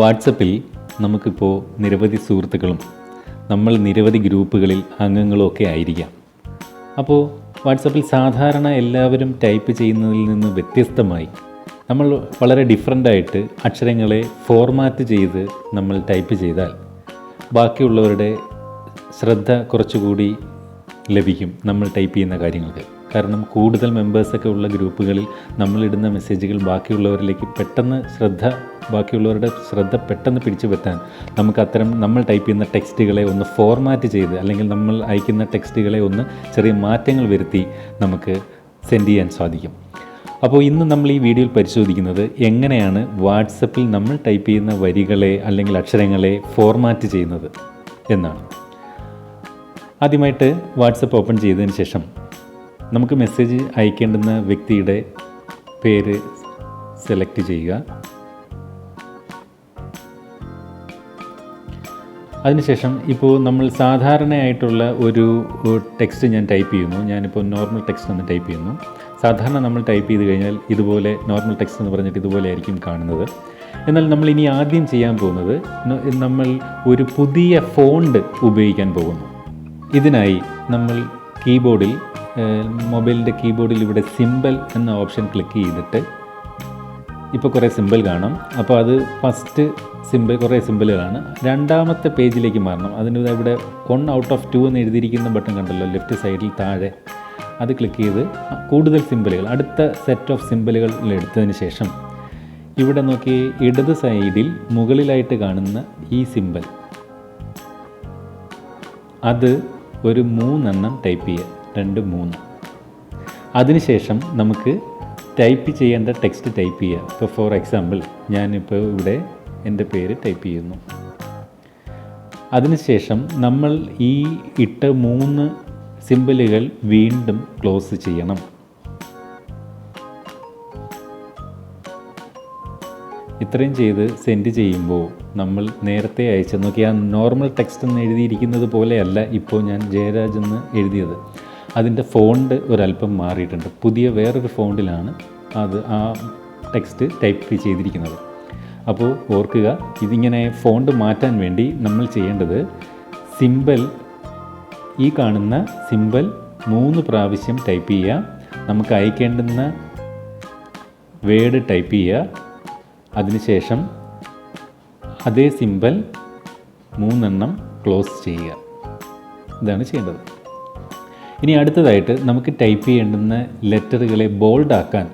വാട്സപ്പിൽ നമുക്കിപ്പോൾ നിരവധി സുഹൃത്തുക്കളും നമ്മൾ നിരവധി ഗ്രൂപ്പുകളിൽ അംഗങ്ങളും ഒക്കെ ആയിരിക്കാം. അപ്പോൾ വാട്സപ്പിൽ സാധാരണ എല്ലാവരും ടൈപ്പ് ചെയ്യുന്നതിൽ നിന്ന് വ്യത്യസ്തമായി നമ്മൾ വളരെ ഡിഫറെന്റായിട്ട് അക്ഷരങ്ങളെ ഫോർമാറ്റ് ചെയ്ത് നമ്മൾ ടൈപ്പ് ചെയ്താൽ ബാക്കിയുള്ളവരുടെ ശ്രദ്ധ കുറച്ചുകൂടി ലഭിക്കും നമ്മൾ ടൈപ്പ് ചെയ്യുന്ന കാര്യങ്ങൾക്ക്. കാരണം കൂടുതൽ മെമ്പേഴ്സൊക്കെ ഉള്ള ഗ്രൂപ്പുകളിൽ നമ്മളിടുന്ന മെസ്സേജുകൾ ബാക്കിയുള്ളവരിലേക്ക് പെട്ടെന്ന് ശ്രദ്ധ ബാക്കിയുള്ളവരുടെ ശ്രദ്ധ പെട്ടെന്ന് പിടിച്ചു പറ്റാൻ നമുക്ക് അത്തരം നമ്മൾ ടൈപ്പ് ചെയ്യുന്ന ടെക്സ്റ്റുകളെ ഒന്ന് ഫോർമാറ്റ് ചെയ്ത് അല്ലെങ്കിൽ നമ്മൾ അയക്കുന്ന ടെക്സ്റ്റുകളെ ഒന്ന് ചെറിയ മാറ്റങ്ങൾ വരുത്തി നമുക്ക് സെൻഡ് ചെയ്യാൻ സാധിക്കും. അപ്പോൾ ഇന്ന് നമ്മൾ ഈ വീഡിയോയിൽ പരിശോധിക്കുന്നത് എങ്ങനെയാണ് വാട്സപ്പിൽ നമ്മൾ ടൈപ്പ് ചെയ്യുന്ന വരികളെ അല്ലെങ്കിൽ അക്ഷരങ്ങളെ ഫോർമാറ്റ് ചെയ്യുന്നത് എന്നാണ്. ആദ്യമായിട്ട് വാട്സപ്പ് ഓപ്പൺ ചെയ്തതിന് ശേഷം നമുക്ക് മെസ്സേജ് അയക്കേണ്ടുന്ന വ്യക്തിയുടെ പേര് സെലക്ട് ചെയ്യുക. അതിനുശേഷം ഇപ്പോൾ നമ്മൾ സാധാരണയായിട്ടുള്ള ഒരു ടെക്സ്റ്റ് ഞാൻ ടൈപ്പ് ചെയ്യുന്നു. ഞാനിപ്പോൾ നോർമൽ ടെക്സ്റ്റ് ഒന്ന് ടൈപ്പ് ചെയ്യുന്നു. സാധാരണ നമ്മൾ ടൈപ്പ് ചെയ്ത് കഴിഞ്ഞാൽ ഇതുപോലെ നോർമൽ ടെക്സ്റ്റ് എന്ന് പറഞ്ഞിട്ട് ഇതുപോലെ ആയിരിക്കും കാണുന്നത്. എന്നാൽ നമ്മൾ ഇനി ആദ്യം ചെയ്യാൻ പോകുന്നത് നമ്മൾ ഒരു പുതിയ ഫോണ്ട് ഉപയോഗിക്കാൻ പോകുന്നു. ഇതിനായി നമ്മൾ കീബോർഡിൽ മൊബൈലിന്റെ കീബോർഡിൽ ഇവിടെ സിമ്പിൾ എന്ന ഓപ്ഷൻ ക്ലിക്ക് ചെയ്തിട്ട് ഇപ്പോൾ കുറേ സിമ്പിൾ കാണാം. അപ്പോൾ അത് ഫസ്റ്റ് സിമ്പിൾ കുറേ സിമ്പിളുകളാണ്. രണ്ടാമത്തെ പേജിലേക്ക് മാറണം. അതിന് ഇവിടെ വൺ ഔട്ട് ഓഫ് ടു എന്ന് എഴുതിയിരിക്കുന്ന ബട്ടൺ കണ്ടല്ലോ ലെഫ്റ്റ് സൈഡിൽ താഴെ. അത് ക്ലിക്ക് ചെയ്ത് കൂടുതൽ സിമ്പിളുകൾ അടുത്ത സെറ്റ് ഓഫ് സിമ്പിളുകൾ എടുത്തതിന് ശേഷം ഇവിടെ നോക്കി ഇടത് സൈഡിൽ മുകളിലായിട്ട് കാണുന്ന ഈ സിമ്പിൾ. അത് ഒരു മൂന്നെണ്ണം ടൈപ്പ് ചെയ്യുക. രണ്ട് മൂന്ന്. അതിനുശേഷം നമുക്ക് ടൈപ്പ് ചെയ്യേണ്ട ടെക്സ്റ്റ് ടൈപ്പ് ചെയ്യുക ഇപ്പോൾ ഫോർ എക്സാമ്പിൾ ഞാനിപ്പോൾ ഇവിടെ എന്റെ പേര് ടൈപ്പ് ചെയ്യുന്നു. അതിനുശേഷം നമ്മൾ ഈ ഇട്ട് മൂന്ന് സിമ്പിളുകൾ വീണ്ടും ക്ലോസ് ചെയ്യണം. ഇത്രയും ചെയ്ത് സെൻഡ് ചെയ്യുമ്പോൾ നമ്മൾ നേരത്തെ അയച്ച നോക്കി ആ നോർമൽ ടെക്സ്റ്റ് എന്ന് എഴുതിയിരിക്കുന്നത് പോലെയല്ല ഇപ്പോൾ ഞാൻ ജയരാജ് എന്ന് എഴുതിയത്. അതിന്റെ ഫോണ്ട് ഒരല്പം മാറിയിട്ടുണ്ട്. പുതിയ വേറൊരു ഫോണ്ടിലാണ് അത് ആ ടെക്സ്റ്റ് ടൈപ്പ് ചെയ്തിരിക്കുന്നത്. അപ്പോൾ ഓർക്കുക ഇതിങ്ങനെ ഫോണ്ട് മാറ്റാൻ വേണ്ടി നമ്മൾ ചെയ്യേണ്ടത് സിമ്പൽ ഈ കാണുന്ന സിമ്പൽ മൂന്ന് പ്രാവശ്യം ടൈപ്പ് ചെയ്യുക. നമുക്ക് അയക്കേണ്ടുന്ന വേഡ് ടൈപ്പ് ചെയ്യുക. അതിനുശേഷം അതേ സിമ്പൽ മൂന്നെണ്ണം ക്ലോസ് ചെയ്യുക. ഇതാണ് ചെയ്യേണ്ടത്. ഇനി അടുത്തതായിട്ട് നമുക്ക് ടൈപ്പ് ചെയ്യേണ്ടുന്ന ലെറ്ററുകളെ ബോൾഡ് ആക്കാൻ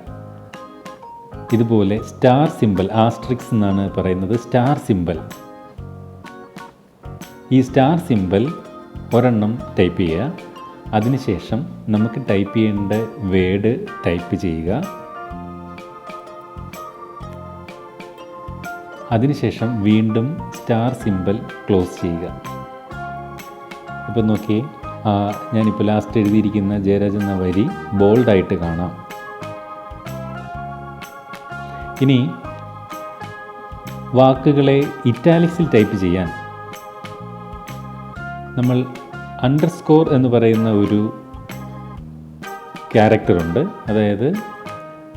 ഇതുപോലെ സ്റ്റാർ സിമ്പൽ ആസ്ട്രിക്സ് എന്നാണ് പറയുന്നത് സ്റ്റാർ സിമ്പൽ ഈ സ്റ്റാർ സിമ്പൽ ഒരെണ്ണം ടൈപ്പ് ചെയ്യുക. അതിനുശേഷം നമുക്ക് ടൈപ്പ് ചെയ്യേണ്ട വേഡ് ടൈപ്പ് ചെയ്യുക. അതിനുശേഷം വീണ്ടും സ്റ്റാർ സിമ്പൽ ക്ലോസ് ചെയ്യുക. ഇപ്പം നോക്കിയേ. ഞാനിപ്പോൾ ലാസ്റ്റ് എഴുതിയിരിക്കുന്ന ജയരാജ് എന്ന വരി ബോൾഡായിട്ട് കാണാം. ഇനി വാക്കുകളെ ഇറ്റാലിക്സിൽ ടൈപ്പ് ചെയ്യാൻ നമ്മൾ അണ്ടർസ്കോർ എന്ന് പറയുന്ന ഒരു ക്യാരക്ടറുണ്ട് അതായത്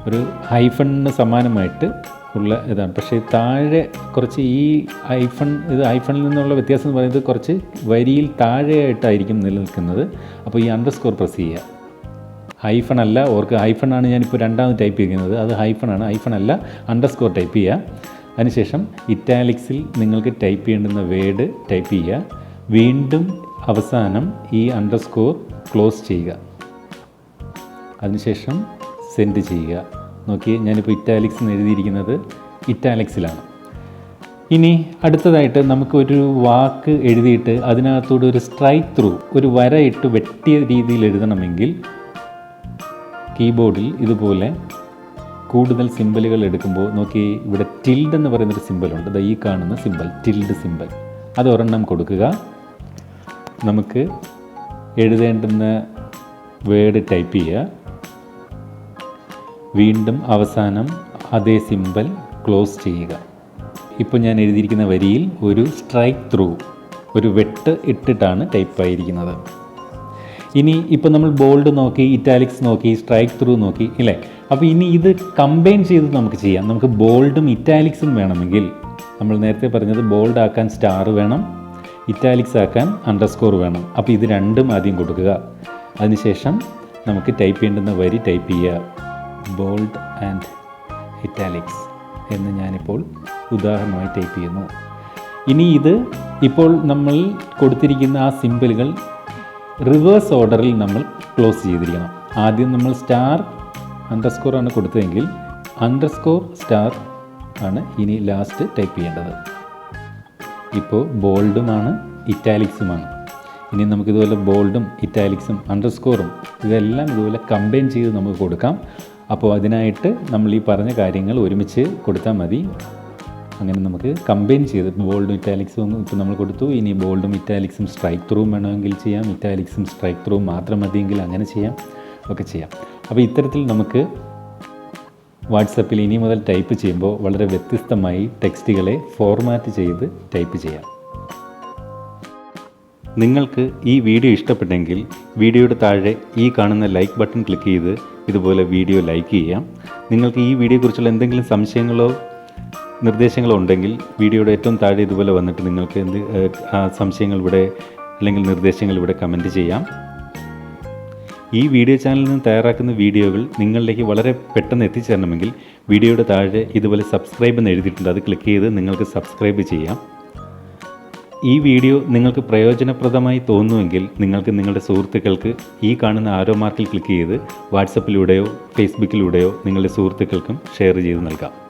ഒരു ഹൈഫണിന് സമാനമായിട്ട് ഉള്ള ഇതാണ്. പക്ഷേ താഴെ കുറച്ച് ഈ ഐഫൺ ഇത് ഐഫണിൽ നിന്നുള്ള വ്യത്യാസം എന്ന് പറയുന്നത് കുറച്ച് വരിയിൽ താഴെയായിട്ടായിരിക്കും നിലനിൽക്കുന്നത്. അപ്പോൾ ഈ അണ്ടർ സ്കോർ പ്രസ് ചെയ്യുക. ഹൈഫൺ അല്ല ഓർക്ക് ഹൈഫൺ ആണ് ഞാനിപ്പോൾ രണ്ടാമത് ടൈപ്പ് ചെയ്യുന്നത് അത് ഹൈഫൺ ആണ്. ഹൈഫൺ അല്ല അണ്ടർ സ്കോർ ടൈപ്പ് ചെയ്യുക. അതിനുശേഷം ഇറ്റാലിക്സിൽ നിങ്ങൾക്ക് ടൈപ്പ് ചെയ്യേണ്ടുന്ന വേഡ് ടൈപ്പ് ചെയ്യുക. വീണ്ടും അവസാനം ഈ അണ്ടർ സ്കോർ ക്ലോസ് ചെയ്യുക. അതിനുശേഷം സെൻഡ് ചെയ്യുക. നോക്കി ഞാനിപ്പോൾ ഇറ്റാലിക്സ് എന്ന് എഴുതിയിരിക്കുന്നത് ഇറ്റാലിക്സിലാണ് ഇനി അടുത്തതായിട്ട് നമുക്കൊരു വാക്ക് എഴുതിയിട്ട് അതിനകത്തൂടെ ഒരു സ്ട്രൈക്ക് ത്രൂ ഒരു വരയിട്ട് വെട്ടിയ രീതിയിൽ എഴുതണമെങ്കിൽ കീബോർഡിൽ ഇതുപോലെ കൂടുതൽ സിമ്പലുകൾ എടുക്കുമ്പോൾ നോക്കി ഇവിടെ ടിൽഡ് എന്ന് പറയുന്നൊരു സിമ്പലുണ്ട് ദാ ഈ കാണുന്ന സിമ്പൽ ടിൽഡ് സിമ്പൽ അത് ഒരെണ്ണം കൊടുക്കുക. നമുക്ക് എഴുതേണ്ടുന്ന വേർഡ് ടൈപ്പ് ചെയ്യുക. വീണ്ടും അവസാനം അതേ സിമ്പൽ ക്ലോസ് ചെയ്യുക. ഇപ്പോൾ ഞാൻ എഴുതിയിരിക്കുന്ന വരിയിൽ ഒരു സ്ട്രൈക്ക് ത്രൂ ഒരു വെട്ട് ഇട്ടിട്ടാണ് ടൈപ്പ് ആയിരിക്കുന്നത്. ഇനി ഇപ്പോൾ നമ്മൾ ബോൾഡ് നോക്കി ഇറ്റാലിക്സ് നോക്കി സ്ട്രൈക്ക് ത്രൂ നോക്കി ഇല്ലേ? അപ്പോൾ ഇനി ഇത് കമ്പൈൻ ചെയ്ത് നമുക്ക് ചെയ്യാം. നമുക്ക് ബോൾഡും ഇറ്റാലിക്സും വേണമെങ്കിൽ നമ്മൾ നേരത്തെ പറഞ്ഞത് ബോൾഡ് ആക്കാൻ സ്റ്റാർ വേണം ഇറ്റാലിക്സ് ആക്കാൻ അണ്ടർസ്കോർ വേണം. അപ്പോൾ ഇത് രണ്ടും ആദ്യം കൊടുക്കുക. അതിനുശേഷം നമുക്ക് ടൈപ്പ് ചെയ്യേണ്ടുന്ന വരി ടൈപ്പ് ചെയ്യുക. ബോൾഡ് ആൻഡ് ഇറ്റാലിക്സ് എന്ന് ഞാനിപ്പോൾ ഉദാഹരണമായി ടൈപ്പ് ചെയ്യുന്നു. ഇനി ഇത് ഇപ്പോൾ നമ്മൾ കൊടുത്തിരിക്കുന്ന ആ സിമ്പിളുകൾ റിവേഴ്സ് ഓർഡറിൽ നമ്മൾ ക്ലോസ് ചെയ്തിരിക്കണം. ആദ്യം നമ്മൾ സ്റ്റാർ അണ്ടർസ്കോർ ആണ് കൊടുത്തതെങ്കിൽ അണ്ടർസ്കോർ സ്റ്റാർ ആണ് ഇനി ലാസ്റ്റ് ടൈപ്പ് ചെയ്യേണ്ടത്. ഇപ്പോൾ ബോൾഡുമാണ് ഇറ്റാലിക്സുമാണ്. ഇനി നമുക്കിതുപോലെ ബോൾഡും ഇറ്റാലിക്സും അണ്ടർസ്കോറും ഇതെല്ലാം ഇതുപോലെ കമ്പൈൻ ചെയ്ത് നമുക്ക് കൊടുക്കാം. അപ്പോൾ അതിനായിട്ട് നമ്മൾ ഈ പറഞ്ഞ കാര്യങ്ങൾ ഒരുമിച്ച് കൊടുത്താൽ മതി. അങ്ങനെ നമുക്ക് കമ്പൈൻ ചെയ്ത് ബോൾഡും ഇറ്റാലിക്സും ഇപ്പോൾ നമ്മൾ കൊടുത്തു. ഇനി ബോൾഡും ഇറ്റാലിക്സും സ്ട്രൈക്ക് ത്രൂവും വേണമെങ്കിൽ ചെയ്യാം. ഇറ്റാലിക്സും സ്ട്രൈക്ക് ത്രൂവും മാത്രം മതിയെങ്കിൽ അങ്ങനെ ചെയ്യാം. ഒക്കെ ചെയ്യാം. അപ്പോൾ ഇത്തരത്തിൽ നമുക്ക് വാട്സപ്പിൽ ഇനി മുതൽ ടൈപ്പ് ചെയ്യുമ്പോൾ വളരെ വ്യത്യസ്തമായി ടെക്സ്റ്റുകളെ ഫോർമാറ്റ് ചെയ്ത് ടൈപ്പ് ചെയ്യാം. നിങ്ങൾക്ക് ഈ വീഡിയോ ഇഷ്ടപ്പെട്ടെങ്കിൽ വീഡിയോയുടെ താഴെ ഈ കാണുന്ന ലൈക്ക് ബട്ടൺ ക്ലിക്ക് ചെയ്ത് ഇതുപോലെ വീഡിയോ ലൈക്ക് ചെയ്യാം. നിങ്ങൾക്ക് ഈ വീഡിയോയെക്കുറിച്ചുള്ള എന്തെങ്കിലും സംശയങ്ങളോ നിർദ്ദേശങ്ങളോ ഉണ്ടെങ്കിൽ വീഡിയോയുടെ ഏറ്റവും താഴെ ഇതുപോലെ വന്നിട്ട് നിങ്ങൾക്ക് എന്ത് സംശയങ്ങൾ ഇവിടെ അല്ലെങ്കിൽ നിർദ്ദേശങ്ങൾ ഇവിടെ കമന്റ് ചെയ്യാം. ഈ വീഡിയോ ചാനലിൽ നിന്ന് തയ്യാറാക്കുന്ന വീഡിയോകൾ നിങ്ങളിലേക്ക് വളരെ പെട്ടെന്ന് എത്തിച്ചേരണമെങ്കിൽ വീഡിയോയുടെ താഴെ ഇതുപോലെ സബ്സ്ക്രൈബ് എന്ന് എഴുതിയിട്ടുണ്ട്. അത് ക്ലിക്ക് ചെയ്ത് നിങ്ങൾക്ക് സബ്സ്ക്രൈബ് ചെയ്യാം. ഈ വീഡിയോ നിങ്ങൾക്ക് പ്രയോജനപ്രദമായി തോന്നുമെങ്കിൽ നിങ്ങൾക്ക് നിങ്ങളുടെ സുഹൃത്തുക്കൾക്ക് ഈ കാണുന്ന ആരോ മാർക്കിൽ ക്ലിക്ക് ചെയ്ത് വാട്സപ്പിലൂടെയോ ഫേസ്ബുക്കിലൂടെയോ നിങ്ങളുടെ സുഹൃത്തുക്കൾക്കും ഷെയർ ചെയ്ത് നൽകാം.